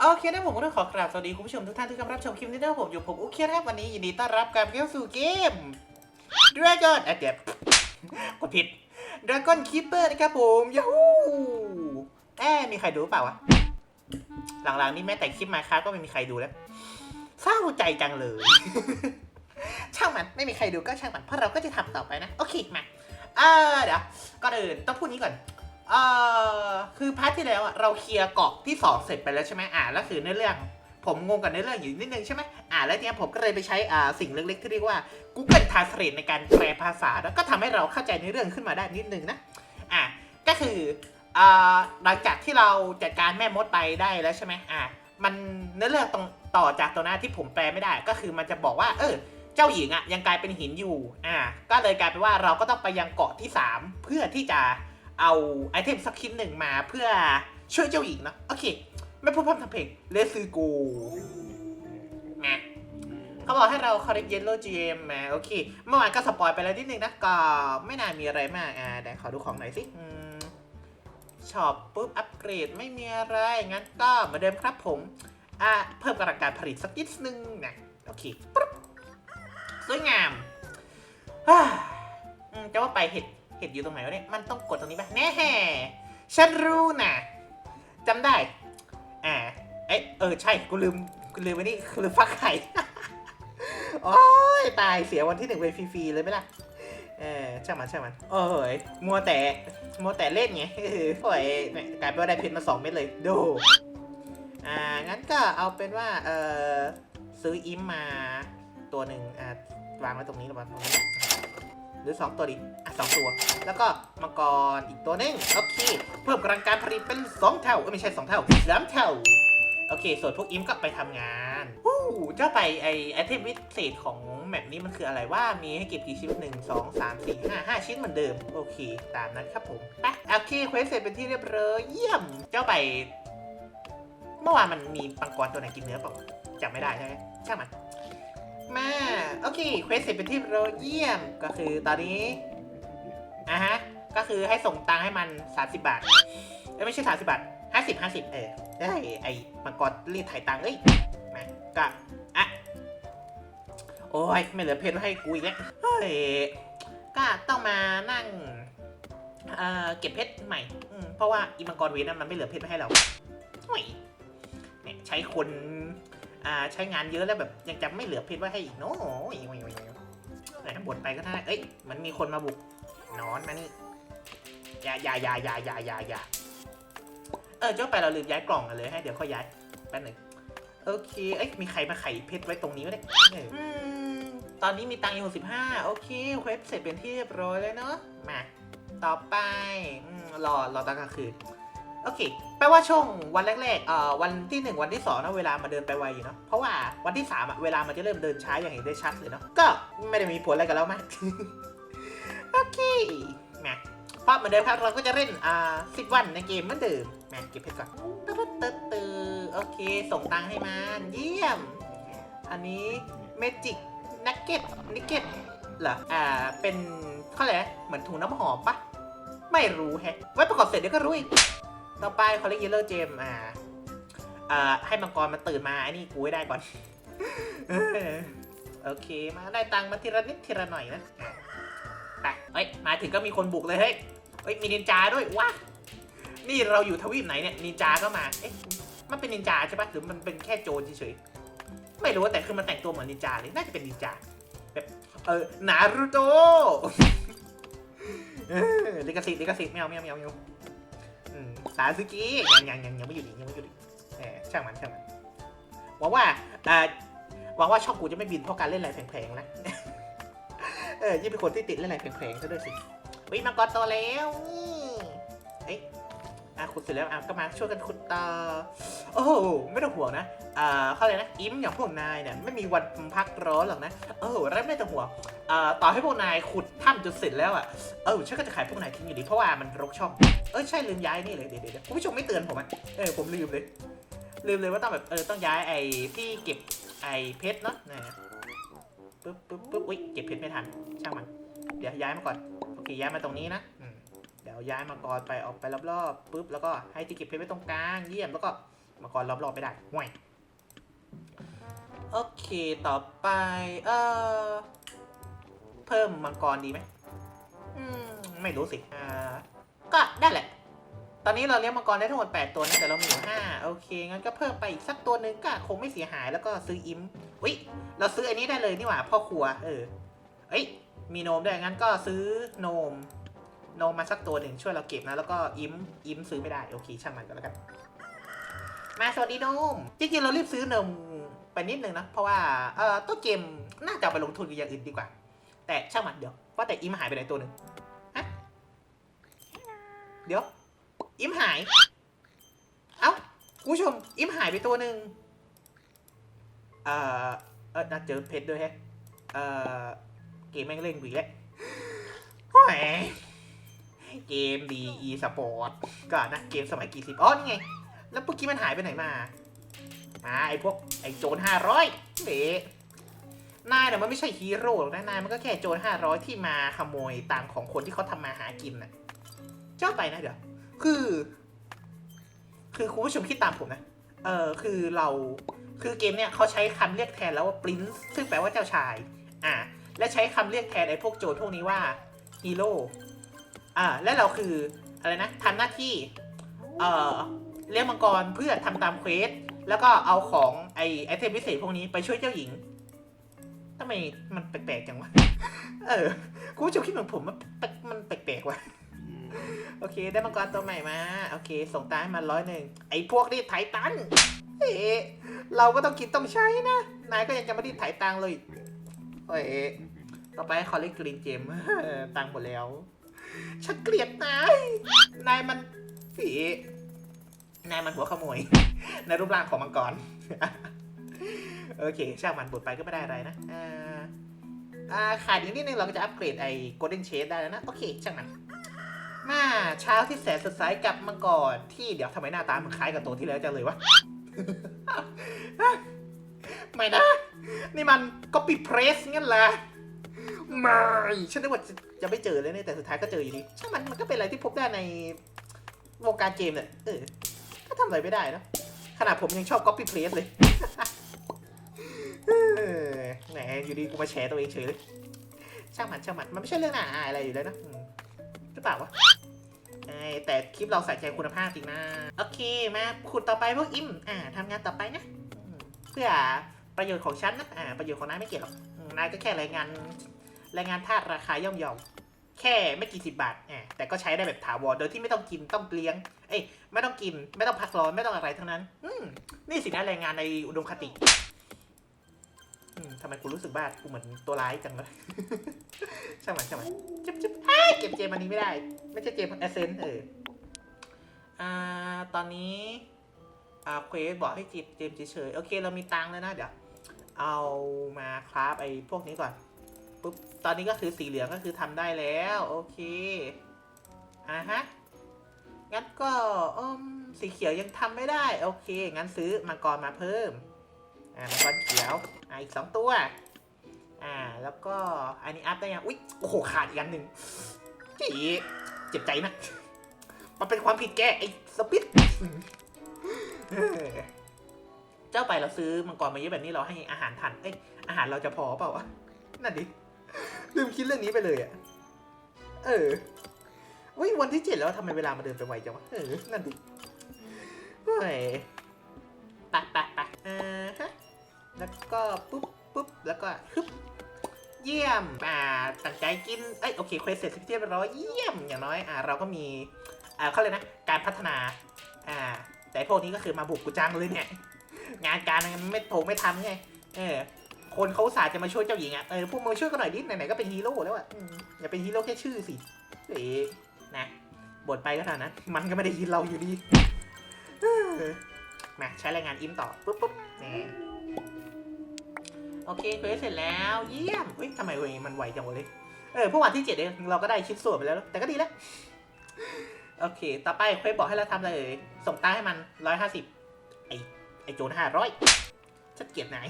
โอเคนะผมก็ต้องขอกราบสวัสดีคุณผู้ชมทุกท่านที่กำลังรับชมคลิปนี้ด้วยผมอยู่ผมอุเคียนะครับวันนี้ยินดีต้อนรับกลับเข้าสู่เกม Dragon อะเดี๋ยวกดผิด Dragon Keeper นะครับผมยูฮูแอบมีใครดูเปล่าวะ หลังๆนี่แม้แต่คลิปมาครับก็ไม่มีใครดูแล้วเศร้าใจจังเลย ช่างมันไม่มีใครดูก็ช่างมันเพราะเราก็จะทำต่อไปนะ โอเคมาเอ่าเดี๋ยวก่อนอื่นต้องพูดนี้ก่อน เอ่อคือพาร์ทที่แล้วอะเราเคลียร์เกาะที่สองเสร็จไปแล้วใช่ไหมอ่าแล้วคือในเรื่องผมงงกับในเรื่องอยู่นิดนึงใช่ไหมอ่าแล้วเนี่ยผมก็เลยไปใช้อ่าสิ่งเล็กๆที่เรียกว่า Google Translate ในการแปลภาษา แล้วก็ทำให้เราเข้าใจในเรื่องขึ้นมาได้นิดนึงนะอ่าก็คืออ่าหลังจากที่เราจัดการแม่มดไปได้แล้วใช่ไหมอ่ามันในเรื่องตรงต่อจากตัวหน้าที่ผมแปลไม่ได้ ก็คือมันจะบอกว่า เออเจ้าหญิงอะยังกลายเป็นหินอยู่อ่าก็เลยกลายเป็นว่าเราก็ต้องไปยังเกาะที่ 3 เพื่อที่จะ เอาไอเทมสักชิ้นหนึ่งมาเพื่อช่วยเจ้าหญิงเนอะโอเค ไม่พูดพร่ำทำเพลงเลซือกูมาเขาบอกให้เรา collect yellow gem มาโอเค เมื่อวานก็สปอยไปแล้วนิดนึงนะ ก็ไม่น่ามีอะไรมาก อ่าเดี๋ยวขอดูของหน่อยสิช็อปปุ๊บ อัปเกรดไม่มีอะไร งั้นก็เหมือนเดิมครับผม อ่า เพิ่มกำลังการผลิตสักนิดนึงนะโอเคปุ๊บสวยงามฮ่าอืมจะว่าไปเห็ด เห็ดอยู่ตรงไหนวะเนี่ย มันต้องกดตรงนี้ปะแน่ฉันรู้นะจำได้ อ่า เอ้ยเออ ใช่ กูลืม กูลืมไว้นี่กูลืมฟักไข่ โอ้ย ตาย เสียวันที่หนึ่งไปฟรีๆเลยไหมล่ะ เออช่างมันช่างมัน โอ้ย มัวแต่ มัวแต่เล่นไงเออโอ้ยเนี่ยกลายเป็นว่าได้เพชรมาสองเม็ดเลย ดู อ่า งั้นก็เอาเป็นว่า เออซื้ออิมมาตัวหนึ่งอ่าวางไว้ตรงนี้หรือเปล่าตรงนี้ รือสองตัวดิอะสองตัว แล้วก็มังกรอีกตัวนึงโอเค เพิ่มกำลังการผลิตเป็นสองเท่า เอ้ยไม่ใช่สองเท่าสามเท่า โอเค ส่วนพวกอิมก็ไปทำงานวู้เจ้าไปไอไอเทมวิเศษของแมปนี้มันคืออะไรว่ามีให้เก็บกี่ชิ้นหนึ่งสองสามสี่ห้าห้าชิ้นเหมือนเดิม โอเค ตามนั้นครับผมไปโอเคเควสเสร็จเป็นที่เรียบร้อยเยี่ยม เจ้าไป เมื่อวานมันมีปังกรตัวไหนกินเนื้อเปล่าจำไม่ได้ใช่ไหมช่างมัน มาโอเคเควสเสร็จเป็นที่เราเยี่ยมก็คือตอนนี้อะฮะ ก็คือให้ส่งตังค์ให้มัน 30 บาทเอ้ยไม่ใช่ 30 บาท 50 50 เออได้ไอ้มังกรรีดถ่ายตังค์เอ้ยมาก็อะโอ้ยไม่เหลือเพชรให้กูอีกแล้วเฮ้ยก็ต้องมานั่งเอ่อเก็บเพชรใหม่เพราะว่าอีมังกรเวนั้นมันไม่เหลือเพชรให้เราโอ้ยเนี่ยใช้คน อ่าใช้งานเยอะแล้วแบบยังจะไม่เหลือเพชรไว้ให้อีกเนาะโอ้ยโอ้ยโอ้ยโอ้ยแต่ถ้าบ่นไปก็ได้เอ้ยมันมีคนมาบุกนอนมานี่อย่าอย่าอย่าอย่าอย่าอย่าอย่าเออเจ้าไปเราลืมย้ายกล่องกันเลยให้เดี๋ยวค่อยย้ายแป๊บหนึ่งโอเคเอ้ยมีใครมาไขเพชรไว้ตรงนี้วะเนี่ยตอนนี้มีตังค์อยู่หกสิบห้าโอเคเควสเสร็จเป็นที่เรียบร้อยแล้วเนาะมาต่อไปรอรอตอนกลางคืน โอเค แปลว่าช่วงวันแรกๆเอ่อวันที่ 1 วันที่2นะเวลามาเดินไปไวอยู่เนาะ เพราะว่าวันที่3อะเวลามันจะเริ่มเดินช้าอย่างเห็นได้ชัดเลยเนาะ ก็ไม่ได้มีผลอะไรกับเรามากโอเคมาภาพเหมือนเดิมครับเราก็จะเล่นอ่าสิบวันในเกมเหมือนเดิมมาเก็บเพชรก่อนตึ๊ดตึ๊ดตึ๊ดโอเค ส่งตังค์ให้มันเยี่ยม อันนี้เมจิกนักเก็ตนิกเก็ตเหรอ อ่า เป็นเขาเรียกอะไรเหมือนถุงน้ำหอมปะไม่รู้แฮะ ไว้ประกอบเสร็จเดี๋ยวก็รู้อีก ต่อไปคอลเลกเยลเลอร์เจมอ่าอ่าให้มังกรมาตื่นมาไอ้นี่กูให้ได้ก่อน โอเค มาได้ตังค์มาทีละนิดทีละหน่อยนะไปเฮ้ย มาถึงก็มีคนบุกเลยเฮ้ยเฮ้ย มีนินจาด้วยว้านี่เราอยู่ทวีปไหนเนี่ย นินจาก็มา เอ๊ะ มันเป็นนินจาใช่ปะหรือมันเป็นแค่โจรเฉยๆ ไม่รู้แต่คือมันแต่งตัวเหมือนนินจาเลยน่าจะเป็นนินจาแบบเออนารูโตเออลิกาซิตลิกาซิตไม่เอาไม่เอาไม่เอา ไม่เอามสาซึกิยังยังยังยังไม่อยู่ดียังไม่อยู่ดีแหมช่างมันช่างมันหวังว่าเอ่าหวังว่าช่องกูจะไม่บินเพราะการเล่นอะไรแพงๆนะเออยิ่งเป็นคนที่ติดเล่นอะไรแพงๆซะด้วยสิวิมังกรโตแล้วนี่เอ้ยอะขุดเสร็จแล้วอะก็มาช่วยกันขุดต่อโอ้โหไม่ต้องห่วงนะอ่าเขาเลยนะอิมอย่างพวกนายเนี่ยไม่มีวันพักร้อนหรอกนะโอ้โหแล้วไม่ต้องห่วง ต่อให้พวกนายขุดถ้ำจนเสร็จแล้วอะ เออฉันก็จะขายพวกนายทิ้งอยู่ดีเพราะว่ามันรกช่อง เออใช่ลืมย้ายนี่เลยเดี๋ยวเดี๋ยวคุณผู้ชมไม่เตือนผมอะ เออผมลืมเลย ลืมเลยว่าต้องแบบเออต้องย้ายไอ้ที่เก็บไอ้เพชรเนาะนะปึ๊บปึ๊บปึ๊บอุ้ยเก็บเพชรไม่ทัน ช่างมัน เดี๋ยวย้ายมาก่อน โอเคย้ายมาตรงนี้นะเดี๋ยวย้ายมาก่อนไปออกไปรอบๆปึ๊บแล้วก็ให้ที่เก็บเพชรไว้ตรงกลางเยี่ยมแล้วก็มังกรล้อมรอบๆไม่ได้ห่วยโอเคต่อไปเอ่อ เพิ่มมังกรดีไหมอืมไม่รู้สิอ่าก็ได้แหละ ตอนนี้เราเลี้ยงมังกรได้ทั้งหมด8ตัวนะแต่เรามีอยู่5โอเคงั้นก็เพิ่มไปอีกสักตัวหนึ่งก็คงไม่เสียหายแล้วก็ซื้ออิมอุ้ยเราซื้ออันนี้ได้เลยนี่หว่าพ่อครัว เออเอ้ยมีโนมด้วยงั้นก็ซื้อโนม โนมมาสักตัวหนึ่งช่วยเราเก็บนะแล้วก็อิมอิมซื้อไม่ได้โอเคช่างมันก็แล้วกัน มาสวัสดีโนมจริงๆเรารีบซื้อโนมไปนิดนึงนะเพราะว่าเอ่อต้นเกมน่าจะเอาไปลงทุนกับอย่างอื่นดีกว่า แต่ช่างมันเดี๋ยวว่าแต่อิมหายไปไหนตัวหนึ่งฮะเดี๋ยว อิมหาย เอ้าคุณผู้ชม อิมหายไปตัวหนึ่งเอ่อเออน่าเจอเพชรด้วยแฮะเอ่อเกมแม่งเล่นกูอีแล้วแหมเกมดีอีสปอร์ตก็นะเกมสมัยกี่สิบอ๋อนี่ไง แล้วเมื่อกี้มันหายไปไหนมามาไอพวกไอโจรห้าร้อยเบะ นายเนี่ยมันไม่ใช่ฮีโร่หรอกนะนายมันก็แค่โจรห้าร้อยที่มาขโมยตังของคนที่เขาทำมาหากินน่ะ เจ้าไปนะเดี๋ยว คือ คือคุณผู้ชมคิดตามผมนะ เออคือเราคือเกมเนี่ยเขาใช้คำเรียกแทนแล้วว่า prince ซึ่งแปลว่าเจ้าชาย อ่า และใช้คำเรียกแทนไอ้พวกโจรพวกนี้ว่าฮีโร่ อ่า และเราคืออะไรนะทำหน้าที่ เอ่อเลี้ยงมังกรเพื่อทำตามเควส แล้วก็เอาของไอไอเทมพิเศษพวกนี้ไปช่วยเจ้าหญิง ทำไมมันแปลกๆจังวะ เออคุณผู้ชมคิดเหมือนผมมันแปลกมันแปลกๆว่ะโอเค ได้มังกรตัวใหม่มา โอเค ส่งตายมาร้อยหนึ่งไอ้พวกนี่ไถตันเอ๊ะเราก็ต้องกินต้องใช้นะ นายก็ยังจะมาที่ไถตังเลยเอ้ยต่อไปขอเล่นกรีนเกมตังค์หมดแล้ว ฉันเกลียดนาย นายมันผีนายมันหัวขโมย ในรูปร่างของมังกร โอเคช่างมันบทไปก็ไม่ได้อะไรนะอ่าอ่าขาดอีกนิดนึงเราก็จะอัปเกรดไอ้ golden shade ได้แล้วนะ โอเคช่างมันมาเช้าที่แสนสดใสกับมังกรที่เดี๋ยวทำไมหน้าตามันคล้ายกับตัวที่แล้วจังเลยวะ ไม่นะ นี่มันก็ปิดเพรสงั้นแหละไม่ฉันนึกว่าจะจะไม่เจอเลยเนี่ยแต่สุดท้ายก็เจออยู่ดีช่างมันมันก็เป็นอะไรที่พบได้ในวงการเกมเนี่ยเออก็ทำอะไรไม่ได้เนอะขนาดผมยังชอบ copy paste เลยเออ แหมอยู่ดีกูมาแชร์ตัวเองเฉยเลยช่างมันช่างมันมันไม่ใช่เรื่องน่าอายอะไรอยู่แล้วนะหรือเปล่าวะเอ้ยแต่คลิปเราใส่ใจคุณภาพจริงนะโอเคมาขุดต่อไปพวกอิมอ่าทำงานต่อไปนะเพื่อประโยชน์ของฉันนะอ่าประโยชน์ของนายไม่เกี่ยวหรอกนายก็แค่รายงานรายงานธาตุราคาย่อมเยาแค่ไม่กี่สิบบาทอ่าแต่ก็ใช้ได้แบบถาวรโดยที่ไม่ต้องกินต้องเลี้ยง เอ้ยไม่ต้องกินไม่ต้องพักร้อนไม่ต้องอะไรทั้งนั้น อืมนี่สินะรายงานในอุดมคติ ทำไมกูรู้สึกบ้ากูเหมือนตัวร้ายจังเลยช่างมันช่างมันจิ๊บจิ๊บอ้ยเก็บเจมอันนี้ไม่ได้ ไม่ใช่เจมแอเซนเอออ่าตอนนี้อ่าเควสบอกให้จิบเจมเฉยๆโอเค เรามีตังค์แล้วนะเดี๋ยว เอามาคราฟไอ้พวกนี้ก่อนปุ๊บตอนนี้ก็คือสีเหลืองก็คือทำได้แล้ว โอเคอ่าฮะงั้นก็อืมสีเขียวยังทำไม่ได้ โอเค งั้นซื้อมังกรมาเพิ่ม อ่ามังกรเขียว อ่าอีกสองตัว อ่า แล้วก็อันนี้อัพได้ยัง อุ๊ย โอ้โห ขาดอีกอันหนึ่งจีเจ็บใจนะมันเป็นความผิดแก ไอ้สปิดเจ้าไปเราซื้อมังกรมาเยอะแบบนี้เราให้อาหารทัน เอ้ย อาหารเราจะพอเปล่าวะ นั่นดิ ลืมคิดเรื่องนี้ไปเลยอะเอออุ้ยวันที่เจ็ดแล้วทำไมเวลามาเดินไปไวจังวะ เออ นั่นดิเฮ้ย ก็ฮึบเยี่ยม อ่าตั้งใจกิน เอ้ยโอเคเควสเสร็จเรียบร้อยเยี่ยมอย่างน้อยอ่าเราก็มีอ่าเขาเลยกนะ การพัฒนา อ่า แต่พวกนี้ก็คือมาบุกกูจังเลยเนี่ย งานการมันไม่โถไม่ทำไง เออ คนเขาสาจะมาช่วยเจ้าหญิงอะ เออพวกมึงช่วยกันหน่อยดิไหนๆก็เป็นฮีโร่แล้วอะอย่าเป็นฮีโร่แค่ชื่อสิเอ๋นะบ่นไปก็เท่านั้นมันก็ไม่ได้ยินเราอยู่ดีมาใช้แรงงานอิมต่อปุ๊บปุ๊บนี่ โอเคเควสเสร็จแล้ว เยี่ยมเฮ้ยทำไมเว้ยมันไวจังวะเลยเออพวกวันที่เจ็ดเองเราก็ได้ชิ้นส่วนไปแล้ว แต่ก็ดีแล้ว โอเค ต่อไปเควสบอกให้เราทำอะไรเอ่ยส่งตังให้มันร้อยห้าสิบไอไอโจรห้าร้อยฉันเกียดนาย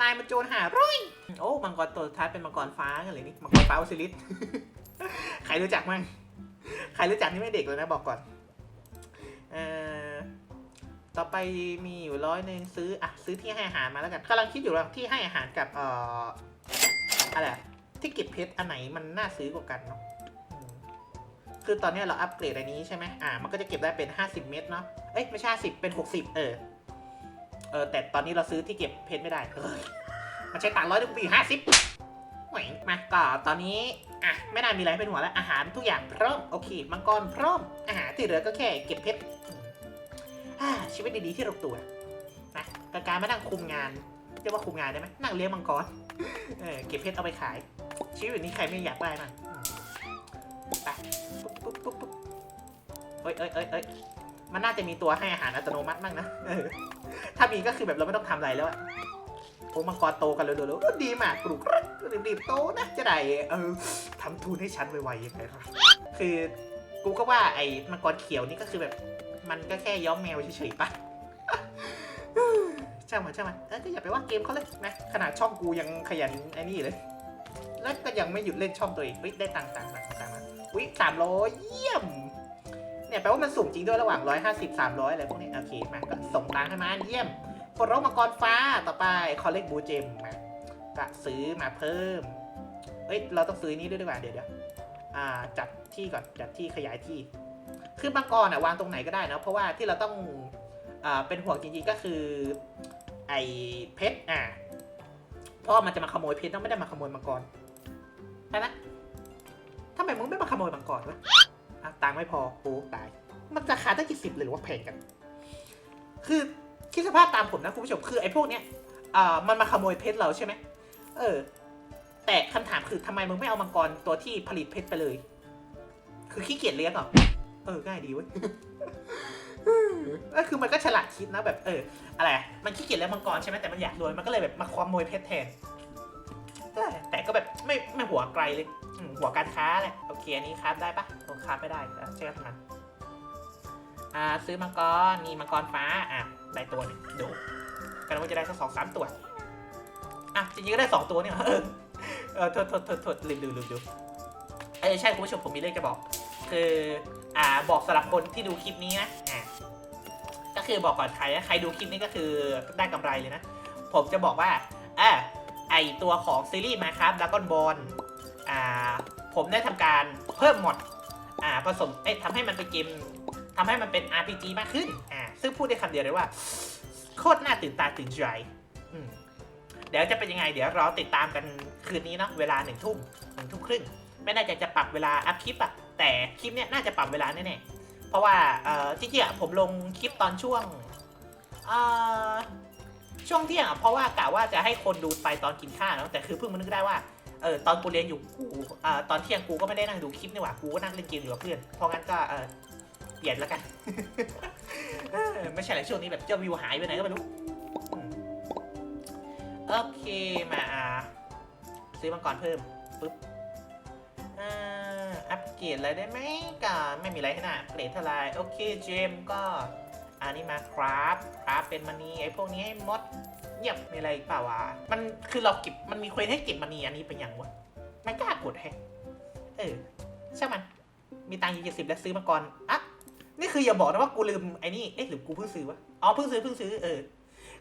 นายมันโจรห้าร้อยโอ้มังกรตัวท้ายเป็นมังกรฟ้ากันเลยนี่มังกรฟ้าโอซิลิสใครรู้จักมั่งใครรู้จักนี่ไม่เด็กเลยนะบอกก่อนเออ ต่อไปมีอยู่ร้อยหนึ่งซื้ออะซื้อที่ให้อาหารมาแล้วกันกำลังคิดอยู่ว่าที่ให้อาหารกับเอ่ออะไรที่เก็บเพชรอันไหนมันน่าซื้อกว่ากันเนาะคือตอนนี้เราอัปเกรดอันนี้ใช่ไหมอ่า มันก็จะเก็บได้เป็น 50 เม็ดเนาะ เอ้ย ไม่ใช่50เป็น 60 เออ เออ แต่ตอนนี้เราซื้อที่เก็บเพชรไม่ได้เฮ้ยมันใช้ตังค์ร้อยหนึ่งปีห้าสิบหวงมาก็ตอนนี้ อะ ไม่น่ามีอะไรเป็นหัวแล้ว อาหารทุกอย่างพร้อม โอเค มังกรพร้อม อาหารที่เหลือก็แค่เก็บเพชร ชีวิตดีๆที่ลงตัวนะกับการมานั่งคุมงานเรียกว่าคุมงานได้ไหมนั่งเลี้ยงมังกรเออเก็บเพชรเอาไปขาย ชีวิตแบบนี้ใครไม่อยากได้มันอืมไปปุ๊บปุ๊บปุ๊บปุ๊บเอ้ยเอ้ยเอ้ยเอ้ยมันน่าจะมีตัวให้อาหารอัตโนมัติบ้างนะถ้ามีก็คือแบบเราไม่ต้องทำอะไรแล้วอะโอ้มังกรโตกันเร็วๆๆดีมากปลูกรักรีบๆโตนะจะได้เออทำทุนให้ฉันไวๆยังไงล่ะคือกูก็ว่าไอ้มังกรเขียวนี่ก็คือแบบ มันก็แค่ย้อมแมวเฉยๆปะช่างมันช่างมันเออก็อย่าไปว่าเกมเขาเลยนะ ขนาดช่องกูยังขยันไอ้นี่เลย แล้วก็ยังไม่หยุดเล่นช่องตัวเองเฮ้ยได้ตังค์ตังค์ตังค์ตังค์มาวิสามร้อยเยี่ยม เนี่ยแปลว่ามันสูงจริงด้วยระหว่าง150 300อะไรพวกนี้โอเคมาก็ส่งตังค์ให้มันเยี่ยมปลดล็อกมังกรฟ้าต่อไปคอลเลกบูเจมมาก็ซื้อมาเพิ่มเอ้ยเราต้องซื้อนี้ด้วยดีกว่าเดี๋ยวเดี๋ยวอ่าจัดที่ก่อนจัดที่ขยายที่ คือมังกรอะวางตรงไหนก็ได้นะเพราะว่าที่เราต้องอ่าเป็นห่วงจริงๆก็คือไอ้เพชรอ่าเพราะว่ามันจะมาขโมยเพชรต้องไม่ได้มาขโมยมังกรใช่ไหมทำไมมึงไม่มาขโมยมังกรวะอะตังไม่พอโอ้ตาย มันราคาตั้งกี่สิบเลยหรือว่าแพงกัน คือคิดสภาพตามผมนะคุณผู้ชมคือไอ้พวกเนี้ยอ่ามันมาขโมยเพชรเราใช่ไหมเออ แต่คำถามคือทำไมมึงไม่เอามังกรตัวที่ผลิตเพชรไปเลย คือขี้เกียจเลี้ยงเหรอ เออง่ายดีเว้ยก็คือมันก็ฉลาดคิดนะแบบเออ อะไรอะมันขี้เกียจเลี้ยงมังกรใช่ไหมแต่มันอยากรวยมันก็เลยแบบมาขโมวยเพชรแทนแต่ก็แบบไม่ไม่หัวไกลเลยหัวการค้าแหละโอเคอันนี้ครับได้ปะโอครับไม่ได้ใช่ครับมันอ่าซื้อมังกรนี่มังกรฟ้าอะได้ตัวนึงดูกันว่าจะได้สักสองสามตัวอะจริงๆก็ได้สองตัวเนี่ยเออเออโทษโทษโทษโทษลืมดูลืมดูเออใช่คุณผู้ชมผมมีเรื่องจะบอก คืออ่าบอกสำหรับคนที่ดูคลิปนี้นะอ่ก็คือบอกก่อนใครนะใครดูคลิปนี้ก็คือได้กำไรเลยนะ ผมจะบอกว่าอ่าไอตัวของซีรีส์มาครับดากอนบอลอ่าผมได้ทำการเพิ่มหมดอ่าผสมเอ้ยทำให้มันเป็นเกมทำให้มันเป็น RPG มากขึ้นอ่าซึ่งพูดได้คำเดียวเลยว่า โคตรน่าตื่นตาตื่นใจอืมเดี๋ยวจะเป็นยังไง เดี๋ยวรอติดตามกันคืนนี้เนาะเวลาหนึ่งทุ่มหนึ่งทุ่มครึ่ง ไม่แน่ใจจะปรับเวลาอัพคลิปอะ แต่คลิปเนี้ยน่าจะปรับเวลาแน่ๆเพราะว่าเอ่อจริงๆอะผมลงคลิปตอนช่วงเอ่อช่วงเที่ยงอะเพราะว่ากะว่าจะให้คนดูไปตอนกินข้าวเนาะแต่คือเพิ่งมานึกได้ว่าเออตอนกูเรียนอยู่กูอ่าตอนเที่ยงกูก็ไม่ได้นั่งดูคลิปนี่หว่ากูก็นั่งเล่นเกมอยู่กับเพื่อนเพราะงั้นก็เออเปลี่ยนแล้วกันไม่ใช่แหละช่วงนี้แบบเจ้าวิวหายไปไหนก็ไม่รู้โอเคมาซื้อมังกรเพิ่มปุ๊บอ่า เกรดอะไรได้ไหมก็ไม่มีอะไรขนาดเกรดเท่าไรโอเคเจมก็อันนี้มาคราฟคราฟเป็นมันนี่ไอ้พวกนี้ให้มดเงียบมีอะไรเปล่าวะมันคือเราเก็บมันมีเควสให้เก็บมันนีอันนี้เป็นอย่างวะไม่กล้ากดแฮะเออช่างมัน มีตังค์ยี่สิบแล้วซื้อมาก่อนอะนี่คืออย่าบอกนะว่ากูลืมไอ้นี่เอ๊ะหรือกูเพิ่งซื้อวะอ๋อเพิ่งซื้อเพิ่งซื้อเออ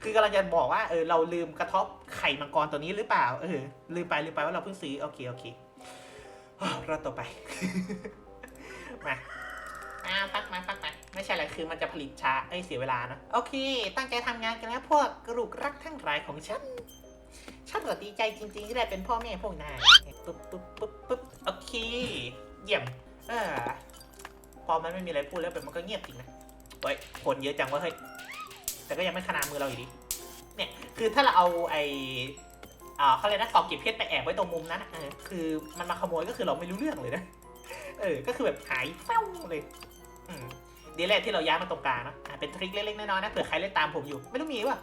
คือกำลังจะบอกว่าเออเราลืมกระทบไข่มังกรตัวนี้หรือเปล่า เออลืมไปลืมไปว่าเราเพิ่งซื้อโอเคโอเค รอดต่อไป มาอ้าวปักมาปักมาไม่ใช่อะไรคือมันจะผลิตช้าเอ้ยเสียเวลานะโอเค ตั้งใจทำงานกันแล้วพวกกรุกรักทั้งหลายของฉันฉันก็ดีใจจริงๆที่ได้เป็นพ่อแม่พวกนายปุ๊บปุ๊บปุ๊บปุ๊บโอเค เยี่ยมเออพอมันไม่มีอะไรพูดแล้วแบบมันก็เงียบจริงนะเฮ้ยคนเยอะจังวะเฮ้ยแต่ก็ยังไม่ขนาดมือเราอยู่ดีเนี่ยคือถ้าเราเอาไอ อ่าเขาเรียกนะกล่องเก็บเพชรไปแอบไว้ตรงมุมนั้นนะเออคือมันมาขโมยก็คือเราไม่รู้เรื่องเลยนะเออก็คือแบบหายเฟ้าเลยอืมดีแรกที่เราย้ายมาตรงกลางนะอะเป็นทริคเล็กๆน้อยๆนะเผื่อใครเล่นตามผมอยู่ ไม่รู้มีป่ะ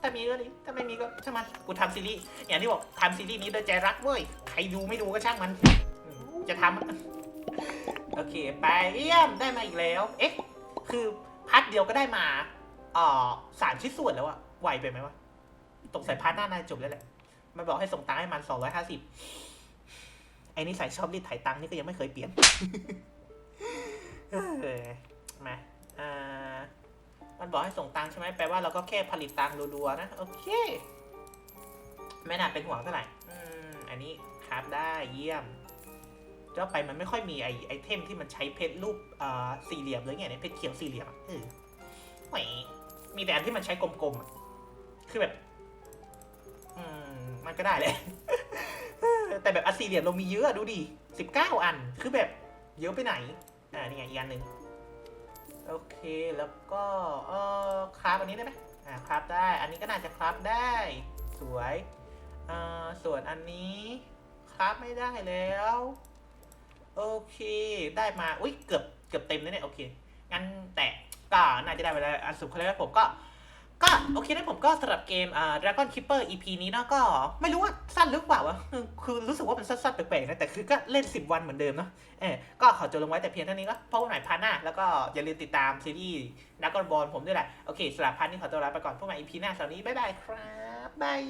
ถ้ามีก็ดีถ้าไม่มีก็ช่างมันกูทำซีรีส์อย่างที่บอกทำซีรีส์นี้โดยใจรักเว้ยใครดูไม่ดูก็ช่างมัน จะทำโอเคไปเยี่ยมได้มาอีกแล้ว เอ๊ะ คือพาร์ทเดียวก็ได้มาอ่อสามชิ้นส่วนแล้วอะไหวไปไหมวะ ตกใส่พาร์ทหน้าน่าจะจบแล้วแหละ มันบอกให้ส่งตังค์ให้มันสองร้อยห้าสิบไอ้นี่ใส่ชอบรีดไถตังค์นี่ก็ยังไม่เคยเปลี่ยนมาอ่ามันบอกให้ส่งตังค์ใช่ไหมแปลว่าเราก็แค่ผลิตตังค์รัวๆนะ โอเค ไม่น่าเป็นห่วงเท่าไหร่อันนี้ครับได้เยี่ยมเจ้าไปมันไม่ค่อยมีไอไอเทมที่มันใช้เพชรรูปอ่าสี่เหลี่ยมเลยไงเนี่ยเพชรเขียวสี่เหลี่ยมเออไม่มีแต่อันที่มันใช้กลมๆคือแบบ มันก็ได้แหละ แต่แบบอันสี่เหลี่ยมเรามีเยอะดูดิสิบเก้าอัน คือแบบเยอะไปไหน อ่า นี่ไงอีกอันหนึ่งโอเค แล้วก็เออคราฟอันนี้ได้ไหมอ่า คราฟได้ อันนี้ก็น่าจะคราฟได้ สวยอ่าส่วนอันนี้คราฟไม่ได้แล้ว โอเค ได้มา อุ้ย เกือบ เกือบเต็มแล้วเนี่ย โอเค งั้นแต่ก็น่าจะได้เวลาอันสุดท้ายแล้วผมก็ ก็โอเคนะผมก็สำหรับเกมอ่า Dragon Keeper EP นี้เนาะก็ไม่รู้ว่าสั้นหรือเปล่าวะคือรู้สึกว่ามันสั้นๆแปลกๆนะแต่คือก็เล่น 10 วันเหมือนเดิมเนาะเออก็ขอจบลงไว้แต่เพียงเท่านี้ก็พบกันใหม่พาร์ทหน้า แล้วก็อย่าลืมติดตามซีรีส์นักกอลบอลผมด้วยแหละโอเคสำหรับพาร์ทนี้ขอตัวลาไปก่อนพบกันใหม่ EP หน้าสำหรับวันนี้บ๊ายบายครับบาย